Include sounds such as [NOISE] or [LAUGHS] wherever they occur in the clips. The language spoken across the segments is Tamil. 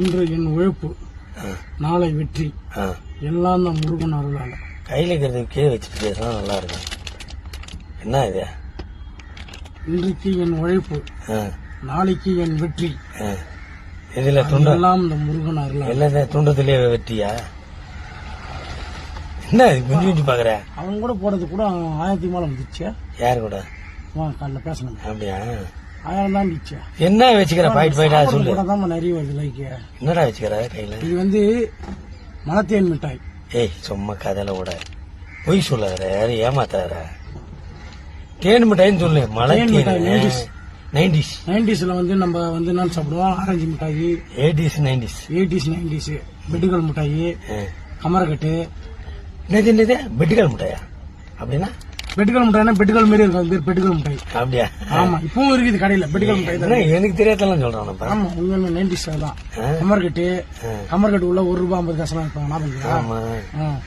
இன்று என் உழைப்பு நாளை வெற்றி. எல்லாம் தான் முருகன் அருளால. கையில் இருக்கிறது கீழே வச்சுட்டு பேசினா நல்லா இருக்கும். என்ன இது? இன்றைக்கு என் உழைப்பு நாளைக்கு என் வெற்றி. இதுல துண்டு எல்லாம் இந்த முருகன் அருளால. எல்லாம் துண்டத்திலே வெட்டியா என்ன குஞ்சு குஞ்சு பாக்குற? அவன் கூட போடுறது கூட ஆயிரத்தி மேல வந்துச்சு. யாரு கூட? காலைல பேசணும் அப்படியா? தான் இருந்துச்சு என்ன வச்சுக்கிற? பாயிண்ட் பாயிண்டா சொல்லு. தான் நிறைய வருது என்னடா வச்சுக்கிற கையில? இது வந்து மலத்தேன் மிட்டாய் ஏய் சும்மா கதையில கூட பொய் சொல்லாத யாரும் ஏமாத்தாத தேன் மிட்டாயின்னு சொல்லு மலை மிட்டாய், 90s. நைன்டிஸ். நைன்டிஸ்ல வந்து நம்ம வந்து என்ன சாப்பிடுவோம்? ஆரஞ்சு மிட்டாய். Eighties nineties. Eighties nineties. பெட்டுகள் மிட்டாய். கமரக்கட்டு. என்னது என்னது? பெட்டுகள் மிட்டாயா? அப்படின்னா? பெட்டுகள் மிட்டாய்னா பெட்டுகள் மாரி இருக்கும். அது பேர் பெட்டுகள் மிட்டாய். அப்படியா? ஆமா இப்பவும் இருக்குது கடையில பெட்டுகள் மிட்டாய் தான் எனக்கு தெரியாதெல்லாம் சொல்றானப்பா. ஆமா உங்க நைன்டிஸ் தான். ஆ. கமர்கட்டு கமர்கட்டு உள்ள ஒரு ரூபாய் ஐம்பது காசுலாம் இருப்பாங்க ஞாபகம்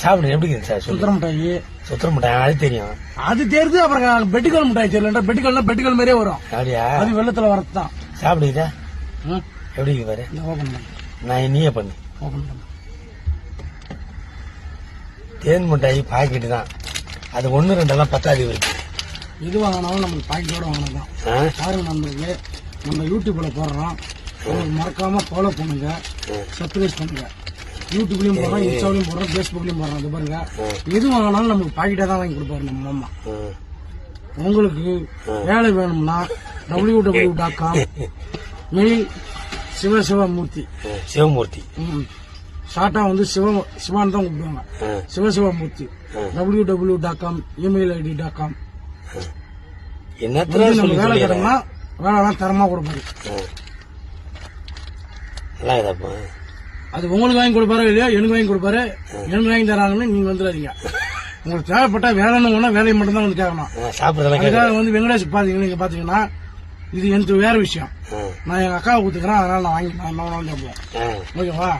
சாப்பிடு எப்படி சார்? சுத்திர மிட்டாய். சுத்திர மிட்டாய் அது தெரியும். அது தெரியுது அப்புறம் பெட்டுகள் மிட்டாய் தெரியல பெட்டுகள்னா பெட்டுகள் மாதிரியே வரும். அப்படியா? அது வெள்ளத்துல வரது தான். சாப்பிடுதா எப்படி பாரு? ஓபன் பண்ணு. நான் நீயே பண்ணு. ஓபன் பண்ணு. தேன் மிட்டாய் பாக்கெட்டு தான். அது ஒன்று ரெண்டெல்லாம் பத்தாது இருக்கு எது வாங்கினாலும் நம்மளுக்கு பாக்கெட்டோட வாங்கினதான்? பாருங்க நண்பர்களே நம்ம யூடியூப்ல போடுறோம். மறக்காம ஃபாலோ பண்ணுங்க. சப்ஸ்கிரைப் பண்ணுங்க. யூடியூப்லயும் போடுறோம் இன்ஸ்டாவிலையும் போடுறோம் ஃபேஸ்புக்லயும் போடுறோம். அது பாருங்க. எது வாங்கினாலும் நமக்கு பாக்கெட்டா தான் வாங்கி கொடுப்பாரு நம்ம மாமா. உங்களுக்கு வேலை வேணும்னா W W dot com mail Sivasivamoorthy. Sivamoorthy. ம். ஷார்ட்டா வந்து சிவ சிவான் தான் கூப்பிடுவாங்க. Sivasivamoorthy. W W dot com email ID dot com என்னத்துல நம்ம வேலை தரம்னா வேலைலாம் தரமா கொடுப்பாரு. அது உங்களுக்கு வாங்கி கொடுப்பாரு இல்லையா எனக்கு வாங்கி கொடுப்பாரு. எனக்கு வாங்கி தராங்கன்னு நீங்க வந்துடாதீங்க. உங்களுக்கு தேவைப்பட்டா வேலைன்னு ஒண்ணா வேலையை மட்டும் தான் வந்து கேட்கணும். அதுக்காக வந்து வெங்கடேஷ் பாத்தீங்கன்னா நீங்க பாத்தீங்கன்னா இது எனக்கு வேற விஷயம். நான் எங்க அக்காவை கொடுத்துக்கிறேன் அதனால நான் வாங்கி நான் சாப்பிடுவேன். ஓகேவா?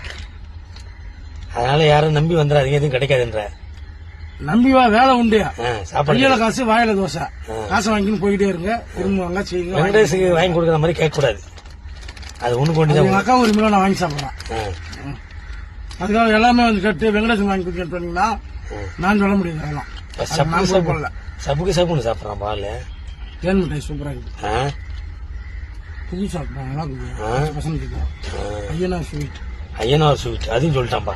அதனால யாரும் நம்பி வந்துடாதீங்க எதுவும் கிடைக்காதுன்ற. நம்பி வா வேலை உண்டு. கையில காசு வாயில தோசை. காசை வாங்கின்னு போயிட்டே இருங்க. திரும்புவாங்க செய்யுங்க வாங்கி- வெங்கடேஷுக்கு வாங்கி கொடுக்குற மாதிரி கேட்க கூடாது அது ஒண்ணு கொண்டு எங்க அக்கா ஒரு நான் வாங்கி சாப்பிடுறேன் அதுக்காக எல்லாமே வந்து கட்டு வெங்கடேசன் வாங்கி கொடுத்து சொன்னீங்கன்னா நான் சொல்ல முடியாது அதெல்லாம். சப்புக்கு சப்புன்னு சாப்பிட்றான் பால் தேன் மிட்டாய் சூப்பரா இருக்கு. புது சாப்பிட்றாங்க நல்லா இருக்குது ஆ. பச்சை பசங்க ஐயனா ஸ்வீட் ஐயனார் ஸ்வீட் அதையும் சொல்லிட்டான்பா.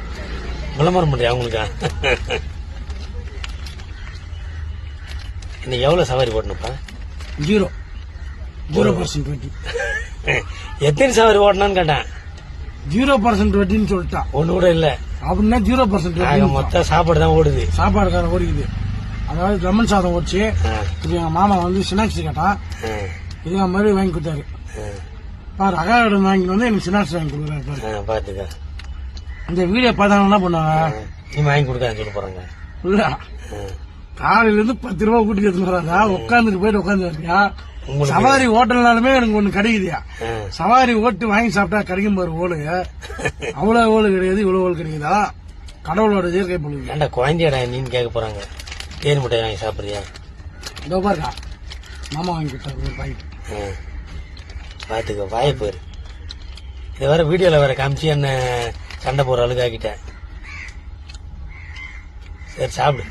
விளம்பரம் பண்றியா அவங்களுக்கு? இன்னைக்கு எவ்வளவு சவாரி ஓட்டணுப்பா ஜீரோ ஜீரோ பர்சன்ட் வட்டி. எத்தனை சவாரி ஓட்டணும்னு கேட்டேன். ஜீரோ பர்சன்ட் வட்டின்னு சொல்லிட்டான். ஒண்ணு கூட இல்ல. அப்படின்னா ஜீரோ பர்சன்ட் வட்டி மொத்த சாப்பாடு தான் ஓடுது. சாப்பாடுக்கார ஓடிக்குது. அதாவது லெமன் சாதம் ஓடிச்சு. இது எங்க மாமா வந்து ஸ்நாக்ஸ் கேட்டான். இது மாதிரி வாங்கி கொடுத்தாரு. பாரு அகாரிடம் வாங்கிட்டு வந்து எனக்கு ஸ்நாக்ஸ் வாங்கி கொடுக்குறாரு பாரு. பாத்துக்க. இந்த வீடியோ பார்த்தாங்க என்ன பண்ணுவாங்க? நீ வாங்கி கொடுக்க சொல்ல போறாங்க. இல்ல. காலையில இருந்து பத்து ரூபா கூட்டி எடுத்துறாங்க உட்காந்துட்டு போயிட்டு உட்காந்து இருக்கியா? சவாரி ஹோட்டல்னாலுமே எனக்கு ஒண்ணு கிடைக்குதுயா? சவாரி ஓட்டு வாங்கி சாப்பிட்டா கிடைக்கும் பாரு ஓடு [LAUGHS] அவ்வளவு ஓடு கிடையாது இவ்வளவு ஓடு கிடைக்குதா? கடவுளோட இயற்கை பொழுது ஏன்டா குழந்தையடா நீன்னு கேட்க போறாங்க. தேன் மிட்டாய் வாங்கி சாப்பிடுறியா? இதோ பாருக்கா. மாமா வாங்கி கொடுத்தாரு ஒரு பாக்கெட் பார்த்துக்கோ பாத்துக்க வாய போயிரு இது வேற வீடியோவில் வேற காமிச்சு என்ன சண்டை போகிற அளவுக்கு ஆக்கிட்டேன். சரி சாப்பிடு.